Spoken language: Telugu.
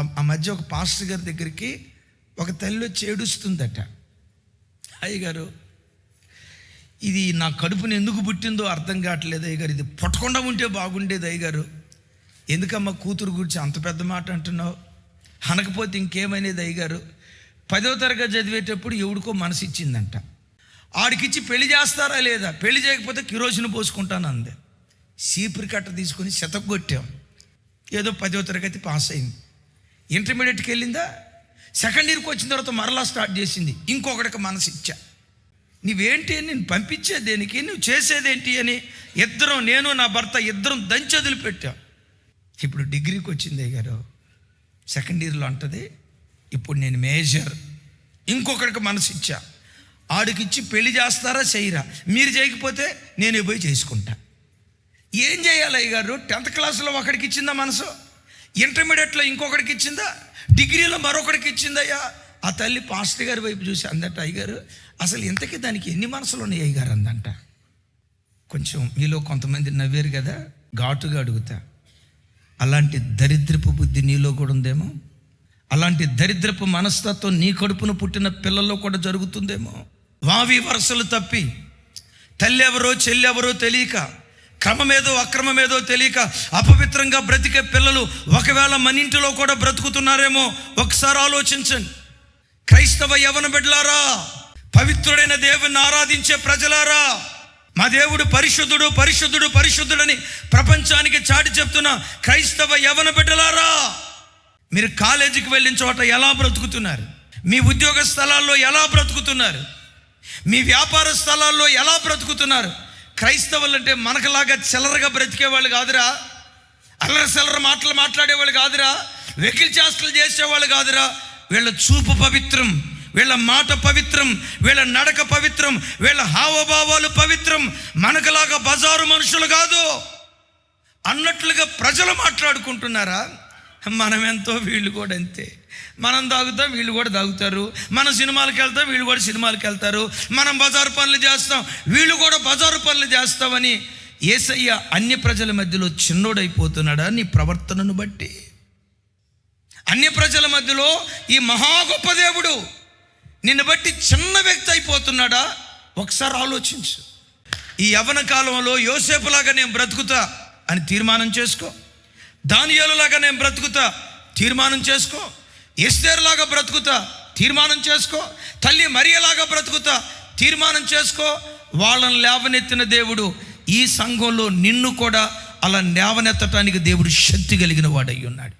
ఆ మధ్య ఒక పాస్టర్ గారి దగ్గరికి ఒక తల్లి వచ్చి ఏడుస్తుందట అయ్యగారు ఇది నా కడుపుని ఎందుకు పుట్టిందో అర్థం కావట్లేదు అయ్యగారు ఇది పుట్టకుండా ఉంటే బాగుండేది అయ్యగారు. ఎందుకమ్మా కూతురు గురించి అంత పెద్ద మాట అంటున్నావు? అనకపోతే ఇంకేమైనది అయ్యగారు? పదో తరగతి చదివేటప్పుడు ఎవడికో మనసు ఇచ్చిందంట. ఆడికిచ్చి పెళ్ళి చేస్తారా లేదా? పెళ్ళి చేయకపోతే కిరోసిన్ పోసుకుంటాను అంది సీపురి కట్ట తీసుకొని శతకు కొట్టాం ఏదో పదో తరగతి పాస్ అయింది. ఇంటర్మీడియట్కి వెళ్ళిందా? సెకండ్ ఇయర్కి వచ్చిన తర్వాత మరలా స్టార్ట్ చేసింది. ఇంకొకటికి మనసు ఇచ్చా. నువ్వేంటి? అని నేను పంపించే దేనికి? నువ్వు చేసేదేంటి? అని ఇద్దరం నేను నా భర్త ఇద్దరం దంచెదులు పెట్టాం ఇప్పుడు డిగ్రీకి వచ్చిందే గారు సెకండ్ ఇయర్లో అంటది ఇప్పుడు నేను మేజర్. ఇంకొకరికి మనసు ఇచ్చా. ఆడికిచ్చి పెళ్ళి చేస్తారా చేయరా? మీరు చేయకపోతే నేను పోయి చేసుకుంటా. ఏం చేయాలి అయ్య గారు టెన్త్ క్లాస్లో ఒకడికి ఇచ్చిందా మనసు? ఇంటర్మీడియట్లో ఇంకొకడికి ఇచ్చిందా? డిగ్రీలో మరొకడికి ఇచ్చిందయ్యా? ఆ తల్లి పాస్టర్ గారి వైపు చూసి అందట అయ్యగారు అసలు ఇంతకీ దానికి ఎన్ని మనసులు ఉన్నాయి అయ్యగారు? అందంట. కొంచెం మీలో కొంతమంది నవ్వారు కదా ఘాటుగా అడుగుతా. అలాంటి దరిద్రపు బుద్ధి నీలో కూడా ఉందేమో? అలాంటి దరిద్రపు మనస్తత్వం నీ కడుపున పుట్టిన పిల్లల్లో కూడా జరుగుతుందేమో? వావి వరసలు తప్పి తల్లెవరో చెల్లెవరో తెలియక క్రమమేదో అక్రమమేదో తెలియక అపవిత్రంగా బ్రతికే పిల్లలు ఒకవేళ మన ఇంటిలో కూడా బ్రతుకుతున్నారేమో ఒకసారి ఆలోచించండి. క్రైస్తవ యవన బిడ్డలారా పవిత్రుడైన దేవుని ఆరాధించే ప్రజలారా మా దేవుడు పరిశుద్ధుడు పరిశుద్ధుడు పరిశుద్ధుడని ప్రపంచానికి చాటి చెప్తున్న క్రైస్తవ యవన బిడ్డలారా మీరు కాలేజీకి వెళ్ళిన చోట ఎలా బ్రతుకుతున్నారు? మీ ఉద్యోగ స్థలాల్లో ఎలా బ్రతుకుతున్నారు? మీ వ్యాపార స్థలాల్లో ఎలా బ్రతుకుతున్నారు? క్రైస్తవులు అంటే మనకులాగా చిల్లరగా బ్రతికేవాళ్ళు కాదురా. అల్లర చిల్లర మాటలు మాట్లాడేవాళ్ళు కాదురా. వెకిల్ చేష్టలు చేసేవాళ్ళు కాదురా. వీళ్ళ చూపు పవిత్రం వీళ్ళ మాట పవిత్రం వీళ్ళ నడక పవిత్రం వీళ్ళ హావభావాలు పవిత్రం. మనకులాగా బజారు మనుషులు కాదు. అన్నట్లుగా ప్రజలు మాట్లాడుకుంటున్నారా? మనం ఎంతో వీళ్ళు కూడా అంతే. మనం తాగుతాం వీళ్ళు కూడా తాగుతారు. మనం సినిమాలకు వెళ్తాం వీళ్ళు కూడా సినిమాలకు వెళ్తారు. మనం బజారు పనులు చేస్తాం వీళ్ళు కూడా బజారు పనులు చేస్తామని ఏసయ్య అన్య ప్రజల మధ్యలో చిన్నోడైపోతున్నాడా? నీ ప్రవర్తనను బట్టి. అన్య ప్రజల మధ్యలో ఈ మహా గొప్ప దేవుడు నిన్ను బట్టి చిన్న వ్యక్తి అయిపోతున్నాడా? ఒకసారి ఆలోచించు. ఈ యవన కాలంలో యోసేపులాగా నేను బ్రతుకుతా అని తీర్మానం చేసుకో. దానియాలులాగా నేను బ్రతుకుతా తీర్మానం చేసుకో. ఎస్తేరులాగా బ్రతుకుతా తీర్మానం చేసుకో. తల్లి మరియలాగా బ్రతుకుతా తీర్మానం చేసుకో. వాళ్ళని లేవనెత్తిన దేవుడు ఈ సంఘంలో నిన్ను కూడా అలా లేవనెత్తటానికి దేవుడు శక్తి కలిగిన వాడై ఉన్నాడు.